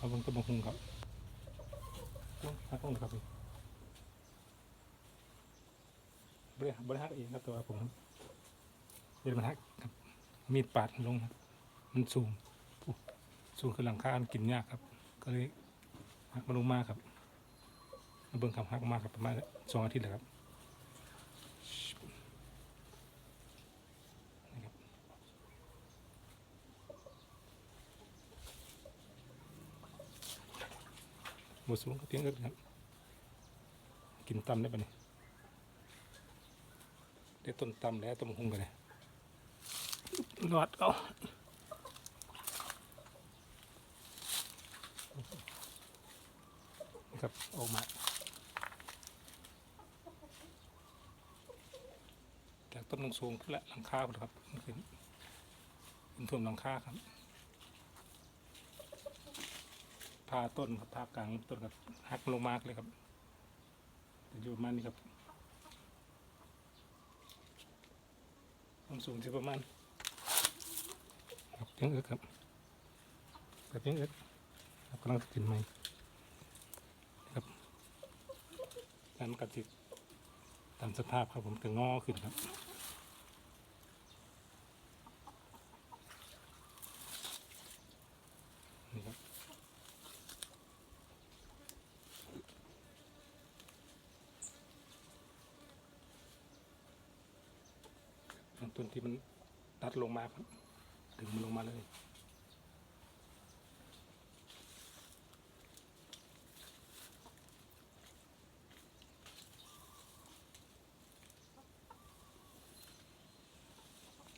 เอาบิ่งต้นมะฮุงครับโอ้ยฮักต้องครับพี่บริหารบริหารเองครับตัวผมเดี๋ยวมันฮักครับมีดปาดลงครับมันสูงสูงขึ้นหลังคามันกินยากครับ ก็เลยหักมันลงมาครับเบิ่งคำหักมากครับประมาณสองอาทิตย์แล้วครับนี่ครับ ห มูสูงก็เตียงเอิดครับ กินตำได้ปะเนี่ยได้ต้นตำแล้วต้นหุงกันเลยรอดเอาครับออกมาจากต้นสูงขึ้นและหลังคาครับขึ้นขึ้นท่วมหลังคาครับ พาต้นครับพากลางต้นครับหักลงมากเลยครับอยู่ประมาณนี้ครับความสูงที่ประมาณครับเพียงเอิกครับกับเพียงเอิกครับกำลังจะขึ้นใหม่ครับนั้นกับจิตตามสภาพครับผมถึงงอขึ้นครับ ต้นที่มันตัดลงมาครับถึงมันลงมาเลย